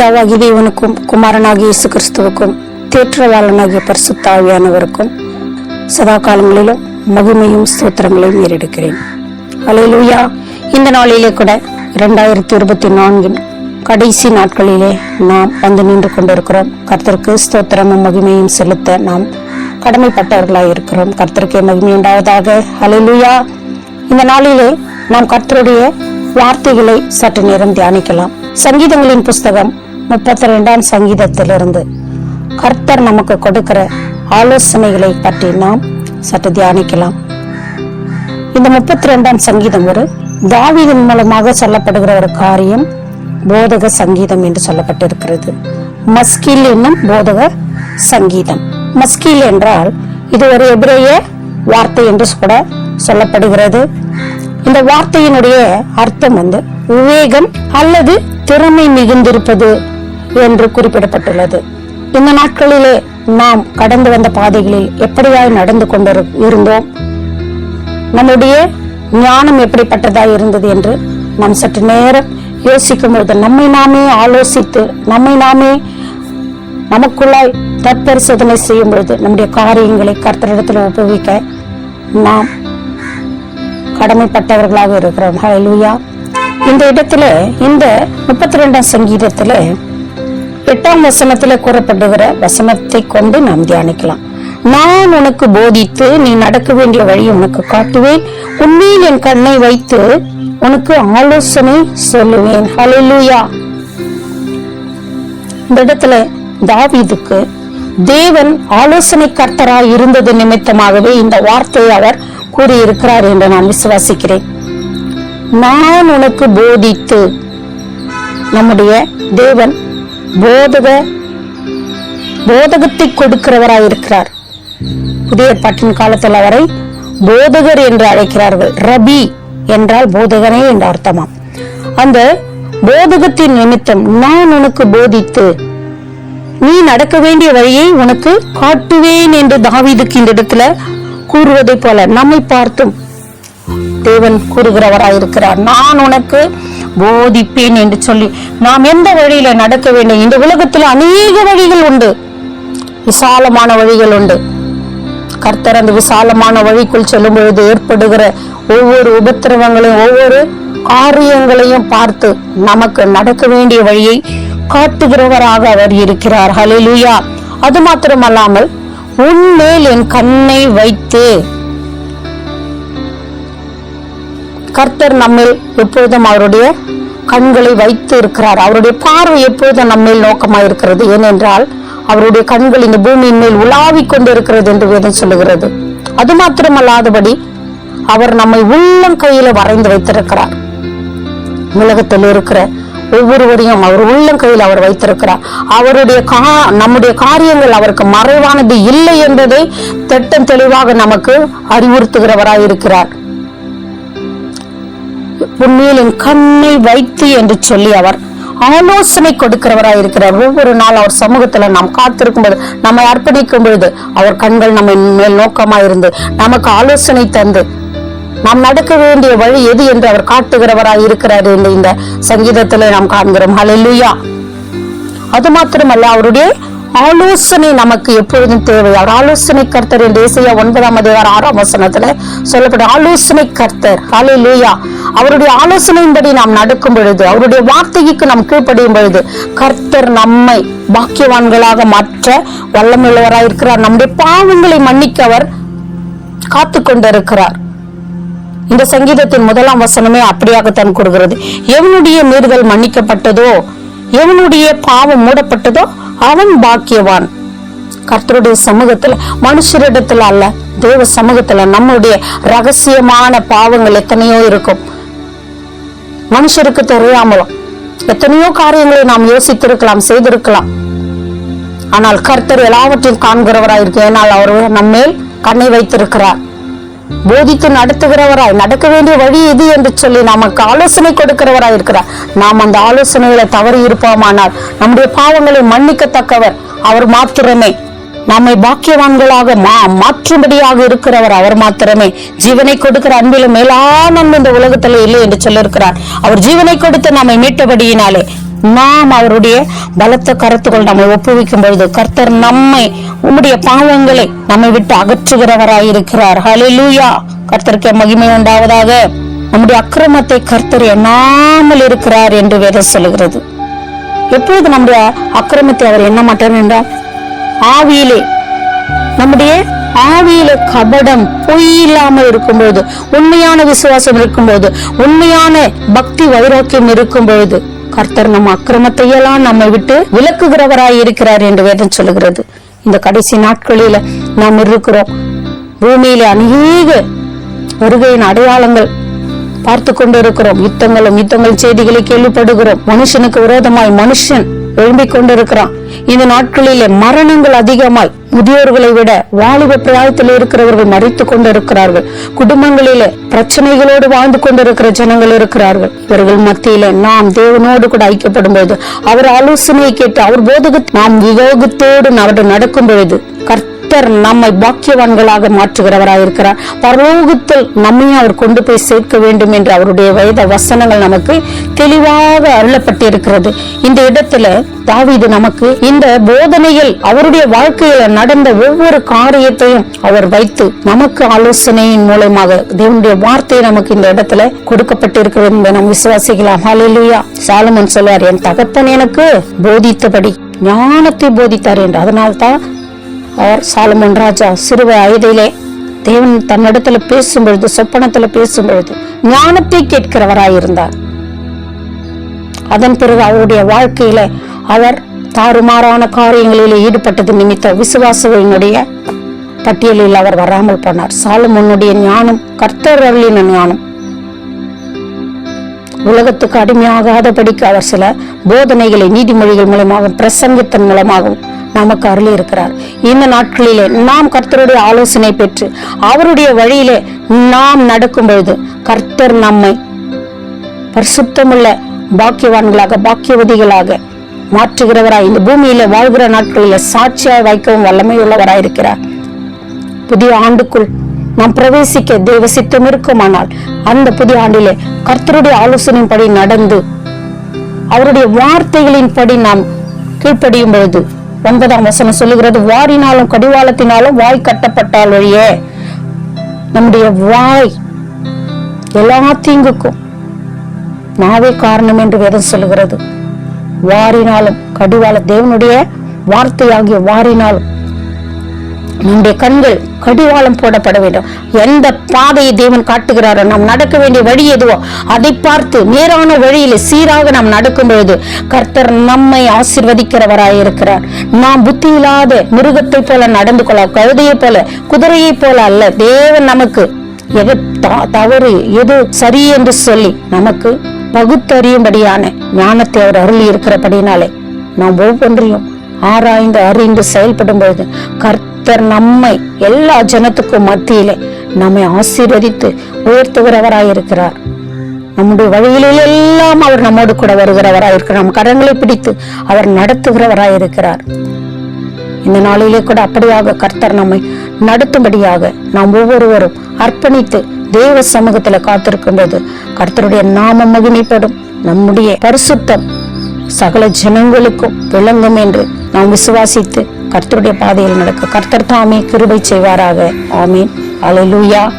பிதாவாகிய தேவனுக்கும் குமாரனாகிய இயேசு கிறிஸ்துவுக்கும் தேற்றவாளனாகிய பரிசுத்தாவியானவருக்கும் சதா காலங்களிலும் மகிமையும் ஸ்தோத்திரங்களையும் ஏறெடுக்கிறேன். அலையிலூயா. இந்த நாளிலே கூட இரண்டாயிரத்தி இருபத்தி நான்கின் கடைசி நாட்களிலே நாம் வந்து நின்று கொண்டிருக்கிறோம். கர்த்தருக்கு ஸ்தோத்திரமும் மகிமையும் செலுத்த நாம் கடமைப்பட்டவர்களாக இருக்கிறோம். கர்த்தருக்கே மகிமை உண்டாவதாக. அலையிலூயா. இந்த நாளிலே நாம் கர்த்தருடைய வார்த்தைகளை சற்று நேரம் தியானிக்கலாம். சங்கீதங்களின் புஸ்தகம் முப்பத்தி ரெண்டாம் சங்கீதத்திலிருந்து கர்த்தர் நமக்கு கொடுக்கிற ஆலோசனைகளை பற்றி நாம் சற்று தியானிக்கலாம். இந்த முப்பத்தி ரெண்டாம் சங்கீதம் ஒரு தாவிதன் மூலமாக சொல்லப்படுகிற ஒரு காரியம் போதக சங்கீதம் என்று சொல்லப்பட்டிருக்கிறது. மஸ்கில் என்னும் போதக சங்கீதம். மஸ்கில் என்றால் இது ஒரு எபிரேய வார்த்தை என்று கூட சொல்லப்படுகிறது. இந்த வார்த்தையினுடைய அர்த்தம் வந்து விவேகம் அல்லது திறமை மிகுந்திருப்பது என்று குறிப்பிடப்பட்டுள்ளது. இந்த நாட்களிலே நாம் கடந்து வந்த பாதைகளில் எப்படியாய் நடந்து கொண்டு இருந்தோம்? நம்முடைய ஞானம் எப்படிப்பட்டதாய் இருந்தது என்று நாம் சற்று நேரம் யோசிக்கும் போது நம்மை நாமே ஆலோசித்து நம்மை நாமே நமக்குள்ளாய் தற்பரிசோதனை செய்யும் பொழுது நம்முடைய காரியங்களை கர்த்தரிடத்தில் ஒப்புவிக்க நாம் கடமைப்பட்டவர்களாக இருக்கிறோம். ஹalleluya இந்த இடத்துல இந்த முப்பத்தி ரெண்டாம் சங்கீதத்தில் எட்டாம் வசனத்துல கூறப்படுகிற வசனத்தை கொண்டு நாம் தியானிக்கலாம். நான் உனக்கு போதித்து நீ நடக்க வேண்டிய வழி உனக்கு காட்டுவேன். உண்மையில் என் கண்ணை வைத்து உனக்கு ஆலோசனை சொல்லுவேன். ஹalleluya இந்த இடத்துல தாவீதுக்கு தேவன் ஆலோசனை கர்த்தராய் இருந்தது நிமித்தமாகவே இந்த வார்த்தையை அவர் கூறியிருக்கிறார் என்று நான் விசுவாசிக்கிறேன். நான் உனக்கு போதித்து நம்முடைய தேவன் போதக போதகத்தை கொடுக்கிறவராய் இருக்கிறார் புதிய பாட்டின் காலத்தில் அவரை போதகர் என்று அழைக்கிறார்கள். ரபி என்றால் போதகனே என்ற அர்த்தமாம். அந்த போதகத்தின் நிமித்தம் நான் உனக்கு போதித்து நீ நடக்க வேண்டிய வழியை உனக்கு காட்டுவேன் என்று தாவிதுக்கு இந்த இடத்துல கூறுவதை போல நம்மை பார்த்தும் தேவன் கூறுகிறவராயிருக்கிறார். நான் உனக்கு போதிப்பேன் என்று சொல்லி நாம் எந்த வழியில நடக்க வேண்டும்? இந்த உலகத்தில் அநேக வழிகள் உண்டு. விசாலமான வழிகள் உண்டு. கர்த்தர் அந்த விசாலமான வழிக்குள் செல்லும் பொழுது ஏற்படுகிற ஒவ்வொரு உபத்திரவங்களையும் ஒவ்வொரு காரியங்களையும் பார்த்து நமக்கு நடக்க வேண்டிய வழியை காட்டுகிறவராக அவர் இருக்கிறார். ஹலிலுயா அது மாத்திரமல்லாமல் உன்மேல் என் கண்ணை வைத்து கர்த்தர் நம்மில் எப்பொழுதும் அவருடைய கண்களை வைத்து இருக்கிறார். அவருடைய பார்வை எப்பொழுதும் நம்மேல் நோக்கமாக இருக்கிறது. ஏனென்றால் அவருடைய கண்கள் இந்த பூமியின் மேல் உலாவிக் கொண்டிருக்கிறது என்று வேதம் சொல்லுகிறது. அது மாத்திரமல்லாதபடி அவர் நம்மை உள்ளம் கையில வரைந்து வைத்திருக்கிறார். உலகத்தில் இருக்கிற ஒவ்வொருவரையும் அவர் உள்ளம் கையில் அவர் வைத்திருக்கிறார். அவருடைய கா நம்முடைய காரியங்கள் அவருக்கு மறைவானது இல்லை என்பதை திட்டம் தெளிவாக நமக்கு அறிவுறுத்துகிறவராய் இருக்கிறார் உண்மையில் என் கண்ணை வைத்து என்று சொல்லி அவர் ஆலோசனை கொடுக்கிறவராய் இருக்கிறார் ஒவ்வொரு நாள் அவர் சமூகத்துல நாம் காத்திருக்கும் போது நம்மை அர்ப்பணிக்கும் பொழுது அவர் கண்கள் நம்ம மேல் நோக்கமாக இருந்து நமக்கு ஆலோசனை தந்து நாம் நடக்க வேண்டிய வழி எது என்று அவர் காட்டுகிறவராய் இருக்கிறார் என்று இந்த சங்கீதத்துல நாம் காண்கிறோம். ஹalleluya. அது மாத்திரமல்ல அவருடைய ஆலோசனை நமக்கு எப்பொழுதும் தேவை. அவர் ஆலோசனை கர்த்தர் என்று இசையா ஒன்பதாம் அதிகார ஆறாம் வசனத்துல சொல்லப்படும். ஆலோசனை கர்த்தர். ஹalleluya அவருடைய ஆலோசனையின்படி நாம் நடக்கும் பொழுது அவருடைய வார்த்தைக்கு நாம் கீழ்ப்படியும் பொழுது கர்த்தர் நம்மை பாக்கியவான்களாக மாற்ற வல்லமுள்ளவராய் இருக்கிறார். நம்முடைய பாவங்களை மன்னிக்க அவர் காத்து கொண்டிருக்கிறார் இந்த சங்கீதத்தின் முதலாம் வசனமே அப்படியாகத்தான் கூறுகிறது எவனுடைய மீறுதல் மன்னிக்கப்பட்டதோ எவனுடைய பாவம் மூடப்பட்டதோ அவன் பாக்கியவான். கர்த்தருடைய சமூகத்துல மனுஷரிடத்துல அல்ல தேவ சமூகத்துல நம்முடைய ரகசியமான பாவங்கள் எத்தனையோ இருக்கும். மனுஷருக்கு தெரியாமலும் எத்தனையோ காரியங்களை நாம் யோசித்திருக்கலாம் செய்திருக்கலாம். ஆனால் கர்த்தர் எல்லாவற்றையும் காண்கிறவராயிருக்கு ஏனால் அவர் நம்மேல் கண்ணை வைத்திருக்கிறார். போதித்து நடத்துகிறவராய் நடக்க வேண்டிய வழி எது என்று சொல்லி நமக்கு ஆலோசனை கொடுக்கிறவராய் இருக்கிறார். நாம் அந்த ஆலோசனைகளை தவறி இருப்போமானால் நம்முடைய பாவங்களை மன்னிக்கத்தக்கவர் அவர் மாத்திரமே. நம்மை பாக்கியவான்களாக மா மாற்றும்படியாக இருக்கிறவர் அவர் மாத்திரமே. ஜீவனை கொடுக்கிற அன்பிலும் மேலான இந்த உலகத்துல இல்லை என்று சொல்லியிருக்கிறார். அவர் ஜீவனை கொடுத்து நம்மை மீட்டபடியினாலே நாம் அவருடைய பலத்த கருத்துக்கள் நம்மை ஒப்புவிக்கும் பொழுது கர்த்தர் நம்மை உம்முடைய பாவங்களை நம்மை விட்டு அகற்றுகிறவராயிருக்கிறார் ஹலிலூயா கர்த்தருக்கு மகிமை உண்டாவதாக. நம்முடைய அக்கிரமத்தை கர்த்தர் எண்ணாமல் இருக்கிறார் என்று வேதம் சொல்லுகிறது. எப்பொழுது நம்முடைய அக்கிரமத்தை அவர் எண்ண மாட்டார் என்றால் ஆவியிலே நம்முடைய ஆவியில கபடம் பொய் இல்லாமல் இருக்கும்பொழுது உண்மையான விசுவாசம் இருக்கும்போது உண்மையான பக்தி வைராக்கியம் இருக்கும் பொழுது கர்த்தர் நம்ம அக்கிரமத்தையெல்லாம் நம்மை விட்டு விலக்குகிறவராய் இருக்கிறார் என்று வேதம் சொல்லுகிறது. இந்த கடைசி நாட்களில நாம் இருக்கிறோம். பூமியில அநேக வருகையின் அடையாளங்கள் பார்த்து கொண்டிருக்கிறோம். யுத்தங்களும் யுத்தங்கள் செய்திகளை கேள்விப்படுகிறோம். மனுஷனுக்கு விரோதமாய் மனுஷன் எழும்பிக் கொண்டிருக்கிறான் இந்த நாட்களிலே மரணங்கள் அதிகமாய் முதியோர்களை விட வாலிப பிராயத்தில் இருக்கிறவர்கள் மறைத்துக் கொண்டிருக்கிறார்கள். குடும்பங்களிலே பிரச்சனைகளோடு வாழ்ந்து கொண்டிருக்கிற ஜனங்கள் இருக்கிறார்கள். இவர்கள் மத்தியில நாம் தேவனோடு கூட ஐக்கியப்படும் பொழுது அவர் ஆலோசனையை கேட்டு அவர் போதகத்தை நாம் விவேகத்தோடு அவர்கள் நடக்கும் பொழுது கர்த்தர் நம்மை பாக்கியவான்களாக மாற்றுகிறவராயிருக்கிறார் பரலோகத்தில் நம்மையும் அவர் கொண்டு போய் சேர்க்க வேண்டும் என்று அவருடைய வயத வசனங்கள் நமக்கு தெளிவாக அருளப்பட்டிருக்கிறது. இந்த இடத்துல தாவிது நமக்கு இந்த போதனையில் அவருடைய வாழ்க்கையில நடந்த ஒவ்வொரு காரியத்தையும் அவர் வைத்து நமக்கு ஆலோசனையின் மூலமாக தேவனுடைய வார்த்தை நமக்கு இந்த இடத்துல கொடுக்கப்பட்டிருக்கிறது என்பதை நாம் விசுவாசிக்கலாம். ஹalleluya சாலமன் சொல்வார் என் தகப்பன் எனக்கு போதித்தபடி ஞானத்தை போதித்தார் என்று. அதனால்தான் அவர் சாலமன் ராஜா சிறு வயதிலே தேவன் தன்னிடத்துல பேசும்பொழுது சொப்பனத்துல பேசும்பொழுது ஞானத்தை கேட்கிறவராயிருந்தார். அதன் பிறகு அவருடைய வாழ்க்கையில அவர் தாறுமாறான காரியங்களில் ஈடுபட்டது நிமித்த விசுவாசங்களினுடைய பட்டியலில் அவர் வராமல் போனார். சாலமோனுடைய ஞானம் கர்த்தர் அருளின ஞானம். உலகத்துக்கு அடிமையாகாதபடிக்கு அவர் சில போதனைகளை நீதிமொழிகள் மூலமாகவும் பிரசங்கத்தின் மூலமாகவும் நமக்கு அருளி இருக்கிறார். இந்த நாட்களிலே நாம் கர்த்தருடைய ஆலோசனை பெற்று அவருடைய வழியிலே நாம் நடக்கும் பொழுது கர்த்தர் நம்மை பரிசுத்தமுள்ள பாக்கியவான்களாக பாக்கியவதிகளாக மாற்றுகிறவராய் இந்த பூமியில வாழ்கிற நாட்களில் சாட்சியாய் வைக்கவும் வல்லமை இருக்கிறார். புதிய ஆண்டுக்குள் நாம் பிரவேசிக்க தெய்வ சித்தம் இருக்குமானால் அந்த புதிய ஆண்டிலே கர்த்தருடைய ஆலோசனையின்படி நடந்து அவருடைய வார்த்தைகளின்படி நாம் கீழ்ப்படியும் பொழுது ஒன்பதாம் வசனம் சொல்லுகிறது. வாரினாலும் கடிவாளத்தினாலும் வாய் கட்டப்பட்டால் வழியே நம்முடைய வாய் எல்லா தீங்குக்கும் நாவே காரணம் என்று வேதம் சொல்லுகிறது. வாரினாலும் கடிவாள தேவனுடைய வார்த்தையாகிய வாரினாலும் நம்முடைய கண்கள் கடிவாளம் போடப்பட வேண்டும். எந்த பாதையை தேவன் காட்டுகிறாரோ நாம் நடக்க வேண்டிய வழி எதுவோ அதை பார்த்து நேரான வழியில் சீராக நாம் நடக்கும் பொழுது கர்த்தர் நம்மை ஆசிர்வதிக்கிறவராயிருக்கிறார். நாம் புத்தி இல்லாத மிருகத்தை போல நடந்து கொள்ள கழுதையை போல குதிரையை போல அல்ல. தேவன் நமக்கு எது த- தவறு எது சரி என்று சொல்லி நமக்கு பகுத்தறியும்படியான ஞானத்தை அவர் அருளி இருக்கிறபடினாலே நாம் ஒவ்வொன்றையும் ஆராய்ந்து அறிந்து செயல்படும் பொழுது கர்த்தர் நம்மை எல்லா ஜனத்துக்கும் மத்தியிலே நம்மை ஆசீர்வதித்து உயர்த்துகிறவராயிருக்கிறார். நம்முடைய வழியில எல்லாம் அவர் நம்மோடு கூட வருகிறவராயிருக்கிறார். நம் கரங்களை பிடித்து அவர் நடத்துகிறவராயிருக்கிறார். இந்த நாளிலே கூட அப்படியாக கர்த்தர் நம்மை நடத்தும்படியாக நாம் ஒவ்வொருவரும் அர்ப்பணித்து தேவ சமூகத்தில் காத்திருக்கும் போது கர்த்தருடைய நாமம் மகிமைப்படும். நம்முடைய பரிசுத்தம் சகல ஜனங்களுக்கும் விளங்கும் என்று நாம் விசுவாசித்து கர்த்தருடைய பாதையில் நடக்க. கர்த்தர் தாமே கிருபை செய்வாராக. ஆமீன். அலை லூயா